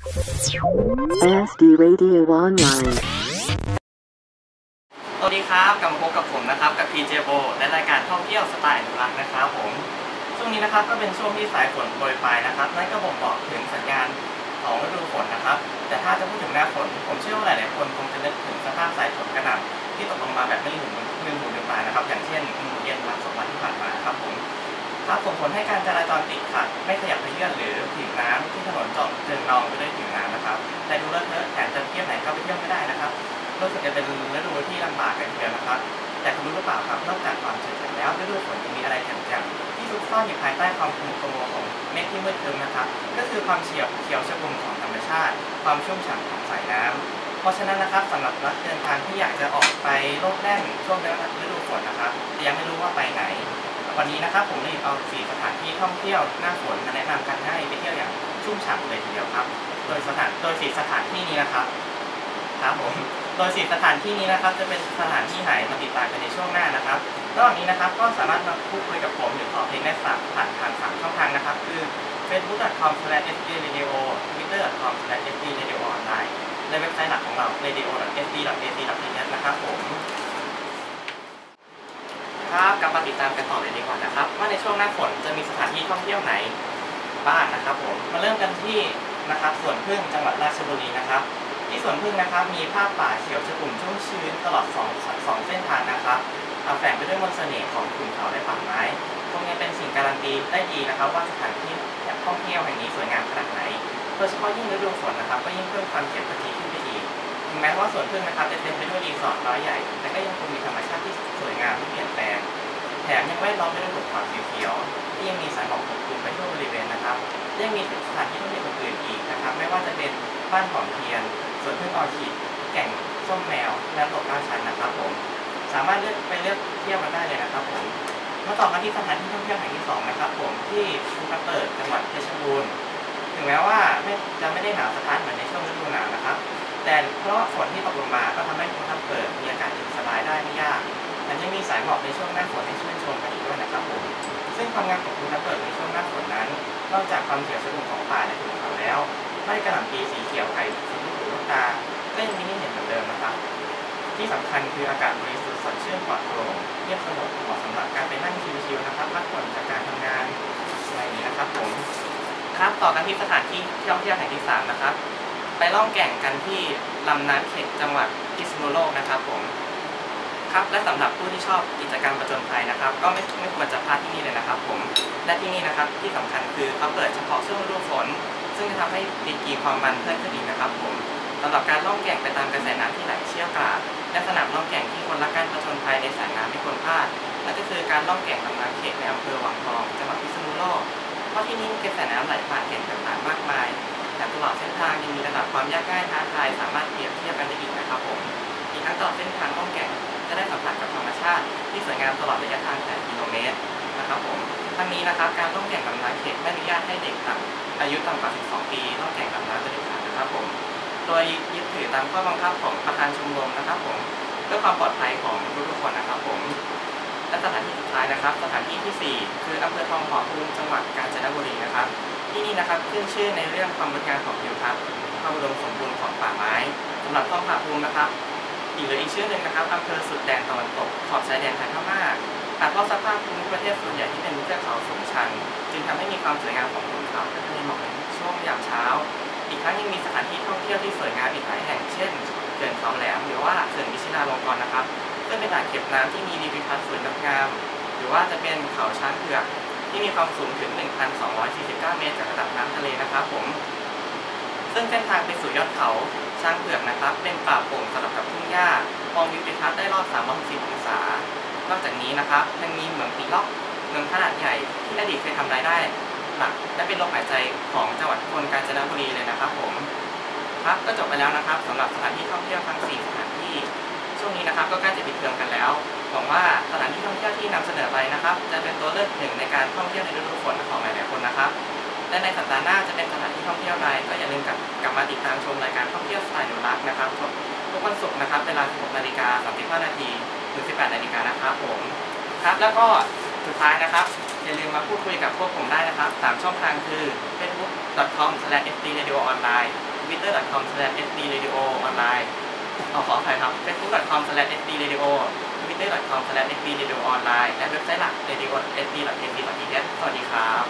SD Radio Online สวัสดีครับกลับมาพบกับผมนะครับ กับ PJ b o และรายการท่องเที่ยวสไตล์อนุรักษ์นะครับผมช่วงนี้นะครับก็เป็นช่วงที่สายฝนโปรยปลายนะครับนั่นก็บ่งบอกถึงสัญญาณของฤดูฝนนะครับ แต่ถ้าจะพูดถึงหน้าฝน ผมเชื่อว่าหลายๆคนคงจะนึกถึงสภาพสายฝนกระหน่ำที่ตกลงมาแบบไม่ลืมลืมหูลืมตานะครับ อย่างเช่นเย็นวันสองวันที่ผ่านมาครับผม ครับส่งผลให้การจราจรติดขัดไม่ขยับเขยื่อนหรือผิวน้ำที่ถนนจอมเจิงนองไปด้วยผิวน้ำนะครับ แต่ดูเลอะเทอะแถมจะเที่ยวไหนก็ไปเที่ยวไม่ได้นะครับรู้สึกจะเป็นฤดูที่ลำบากกันเดียวนะครับ แต่คุณรู้หรือเปล่าครับนอกจากความเฉยๆแล้วฤดูฝนยังมีอะไรแจ่มๆที่ซุกซ่อนอยู่ภายใต้ความคลุมโปร่งของเมฆที่มืดครึ้มนะครับ ก็คือความเฉียวเขียวชอุ่มของธรรมชาติ ความชุ่มฉ่ำของสายน้ำเพราะฉะนั้นนะครับสำหรับนักเดินทางที่อยากจะออกไปโลดแล่นช่วงฤดูฝนนะครับยังไม่รู้ว่าไปไหน วันนี้นะครับผมเลยเอาสี่สถานที่ท่องเที่ยวหน้าฝนมาแนะนำกันให้ไปเที่ยวอย่างชุ่มฉ่ำเลยทีเดียวครับ โดยสถานโดยสี่สถานที่นี้นะครับครับผมโดยสี่สถานที่นี้นะครับ จะเป็นสถานที่ไหนมาติดตามกันในช่วงหน้านะครับระหว่างนี้นะครับก็สามารถมาพูดคุยกับผมหรือขอเพลงได้สามผ่านทางสามช่องทางนะครับ คือ facebook.com/sdradio twitter.com/sdradio.online และเว็บไซต์หลักของเรา radio.sd.ac.th นะครับผมครับ กลับมาติดตามกันต่อเลยดีกว่านะครับ ว่าในช่วงหน้าฝนจะมีสถานที่ท่องเที่ยวไหนบ้างนะครับผมมาเริ่มกันที่นะครับสวนพึ่งจังหวัดราชบุรีนะครับ ที่สวนพึ่งนะครับมีภาพป่าเขียวชอุ่มชุ่มชื้นตลอดสองสองเส้นทางนะครับแฝงไปด้วยมนต์เสน่ห์ของขุนเขาและป่าไม้ตรงนี้เป็นสิ่งการันตีได้ดีนะครับ ว่าสถานที่ท่องเที่ยวแห่งนี้สวยงามขนาดไหนโดยเฉพาะยิ่งฤดูฝนนะครับ ก็ยิ่งเพิ่มความเขียวขจีขึ้นไปอีกถึงแม้ว่าสวนพึ่งนะครับจะเต็มไปด้วยรีสอร์ทร้อยใหญ่แต่ก็ยังคงมีธรรมชาติที่สวยงามที่เปลี่ยนแปลง แถมยังแวดล้อมไปด้วยหุบเขาเขียวๆที่ยังมีสายหมอกปกคลุมไปทั่วบริเวณนะครับยังมีสถานที่ท่องเที่ยวอื่นอีกนะครับ ไม่ว่าจะเป็นบ้านหอมเทียนสวนพึ่งออคิดแก่งส้มแมวและตกล่าชันนะครับผมสามารถเลือกไปเลือกเที่ยวมาได้เลยนะครับผมมาต่อกันที่สถานที่ท่องเที่ยวแห่งที่สองนะครับผมที่ภูทับเบิกจังหวัดเพชรบูรณ์ถึงแม้ว่าจะไม่ได้หนาวสะท้านเหมือนในช่วงฤดูหนาวนะครับ แต่เพราะฝนที่ตกลงมาก็ทำให้ภูทับังมีสายหมอกในช่วงหน้าฝนให้ชื่นชมกันอีกด้วยนะครับผมซึ่งความงามของภูทับเบิกในช่วงหน้าฝนนั้น นอกจากความเขียวชอุ่ของป่าในภูเขาแล้วไร่กระหล่ำปีสีเขียวไข่สีลูกหูลูกตาก็ยังมีให้เห็นเหมือนเดิมนะครับ ที่สำคัญคืออากาศบริสุทธิ์สดชื่นปลอดโปร่งเงียบสงบเหมาะสำหรับการไปนั่งชิลๆนะครับพักผ่อนจากการทำงานอะไรนี้นะครับผมครับต่อกันที่สถานที่ท่องเที่ยวแห่งที่สามนะครับ ไปล่องแก่งกันที่ลำน้ำเข็กจังหวัดพิษณุโลกนะครับผม ครับและสำหรับผู้ที่ชอบกิจกรรมประจนภัยนะครับ ก็ไม่ไม่ควรจะพลาดที่นี่เลยนะครับ ผมและที่นี่นะครับที่สำคัญคือเขาเปิดเฉพาะช่วงฤดูฝน ซึ่งจะทำให้ดีกรีความมันเพิ่มขึ้นอีกนะครับ ผมสำหรับการล่องแก่งไปตามกระแสน้ำที่ไหลเชี่ยวกราดและสนามล่องแก่งที่คนรักการประจนภัยในสายน้ำไม่ควรพลาดนั่นก็คือการล่องแก่งลำน้ำเข็กในอำเภอวังทองจังหวัดพิษณุโลกเพราะที่นี่กระแสน้ำไหลผ่านแก่งต่างๆมากมายแต่ตลอดเส้นทางยังมีระดับความยากง่ายท้าทายสามารถเปรียบเทียบกันได้อีกนะครับผมอีกทั้งตลอดเส้นทางล่องแก่ง จะได้สัมผัสกับธรรมชาติที่สวยงามตลอดระยะทาง8กิโลเมตรนะครับผมทั้งนี้นะครับการล่องแก่งลำน้ำเข็กไม่อนุญาตให้เด็กต่ำอายุต่ำกว่า 12 ปีล่องแก่งลำน้ำเด็ดขาดนะครับผมโดยยึดถือตามข้อบังคับของประธานชมรมนะครับผมเพื่อความปลอดภัยของทุกๆคนนะครับผมและสถานที่สุดท้ายนะครับ สถานที่ที่ 4 คืออำเภอทองผาภูมิจังหวัดกาญจนบุรีนะครับ ที่นี่นะครับขึ้นชื่อในเรื่องความงดงามของทิวทัศน์ความอุดมสมบูรณ์ของป่าไม้สำหรับทองผาภูมินะครับ อีกหรืออีกชื่อหนึ่งนะครับอำเภอสุดแดนตะวันตกขอบชายแดนไทยพม่าอาจเพราะสภาพภูมิประเทศส่วนใหญ่ที่เป็นเทือกเขาสูงชัน จึงทำให้มีความสวยงามของภูเขาและทะเลหมอกในช่วงยามเช้า อีกทั้งยังมีสถานที่ท่องเที่ยวที่สวยงามอีกหลายแห่งเช่นเขื่อนเขาแหลมหรือว่าเขื่อนวิชิราลงกรณ์นะครับซึ่งเป็นอ่างเก็บน้ำที่มีรีวิวทัศน์สวยงามหรือว่าจะเป็นเขาช้างเผือกที่มีความสูงถึง 1,249 เมตรจากระดับน้ำทะเลนะครับผม ซึ่งเส้นทางไปสู่ยอดเขา ช้างเผือกนะครับ เป็นป่าโปร่งสลับกับทุ่งหญ้ามองวิวทิวทัศน์ได้รอบ 360 องศา นอกจากนี้นะครับยังมีเหมืองปีล็อกเมืองขนาดใหญ่ที่อดีตเคยทำรายได้หลักและเป็นลมหายใจของจังหวัดคนกาญจนบุรีเลยนะครับผมครับก็จบไปแล้วนะครับสำหรับสถานที่ท่องเที่ยวทั้ง 4 สถานที่ ช่วงนี้นะครับก็ใกล้จะปิดเทอมกันแล้วหวังว่าสถานที่ท่องเที่ยวที่นำเสนอไปนะครับ จะเป็นตัวเลือกหนึ่งในการท่องเที่ยวในฤดูฝนของหลายๆคนนะครับ และในสัปดาห์หน้าจะเป็นสถานที่ท่องเที่ยวใดก็อย่าลืมกลับกลับมาติดตามชมรายการท่องเที่ยวสไตล์นุรักนะครับทุกวันศุกร์นะครับเวลา 16นาฬิกา35นาทีถึง 18นาฬิกานะครับผมครับแล้วก็สุดท้ายนะครับอย่าลืมมาพูดคุยกับพวกผมได้นะครับสามช่องทางคือ facebook.com/ftradio online twitter.com/sdradio.online ขอขออภัยครับ facebook.com/sdradio twitter.com/sdradio.online และเว็บไซต์หลัก radio.sd.ac.th สวัสดีครับ